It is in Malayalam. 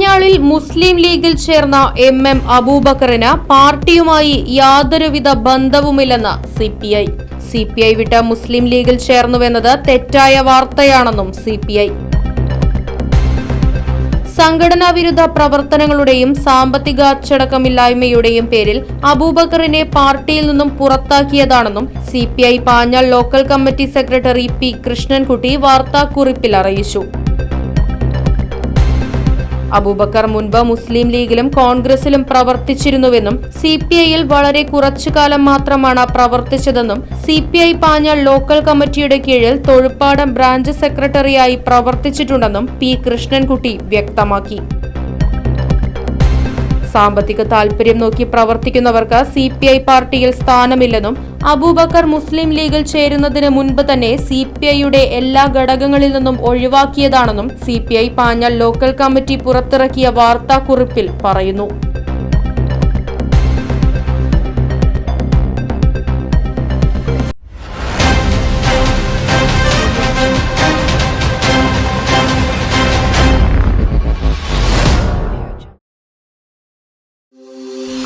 പാഞ്ഞാളിൽ മുസ്ലിം ലീഗിൽ ചേർന്ന എം എം അബൂബക്കറിന് പാർട്ടിയുമായി യാതൊരുവിധ ബന്ധവുമില്ലെന്ന് C P I. C P I വിട്ട മുസ്ലിം ലീഗിൽ ചേർന്നുവെന്നത് തെറ്റായ വാർത്തയാണെന്നും സി പി ഐ. സംഘടനാ വിരുദ്ധ പ്രവർത്തനങ്ങളുടെയും സാമ്പത്തിക അച്ചടക്കമില്ലായ്മയുടെയും പേരിൽ അബൂബക്കറിനെ പാർട്ടിയിൽ നിന്നും പുറത്താക്കിയതാണെന്നും C P I Panjal local committee secretary P Krishnankutty വാർത്താക്കുറിപ്പിൽ അറിയിച്ചു. അബൂബക്കർ മുൻപ് മുസ്ലിം ലീഗിലും കോൺഗ്രസിലും പ്രവർത്തിച്ചിരുന്നുവെന്നും സി പി ഐയിൽ വളരെ കുറച്ചു കാലം മാത്രമാണ് പ്രവർത്തിച്ചതെന്നും C P I Panjal local കമ്മിറ്റിയുടെ കീഴിൽ തൊഴുപ്പാടം ബ്രാഞ്ച് സെക്രട്ടറിയായി പ്രവർത്തിച്ചിട്ടുണ്ടെന്നും പി കൃഷ്ണൻകുട്ടി വ്യക്തമാക്കി. സാമ്പത്തിക താൽപര്യം നോക്കി പ്രവർത്തിക്കുന്നവർക്ക് സി പി ഐ പാർട്ടിയിൽ സ്ഥാനമില്ലെന്നും അബൂബക്കർ മുസ്ലിം ലീഗിൽ ചേരുന്നതിന് മുൻപ് തന്നെ സി പി ഐയുടെ എല്ലാ ഘടകങ്ങളിൽ നിന്നും ഒഴിവാക്കിയതാണെന്നും C P I Panjal local committee പുറത്തിറക്കിയ വാർത്താക്കുറിപ്പിൽ പറയുന്നു.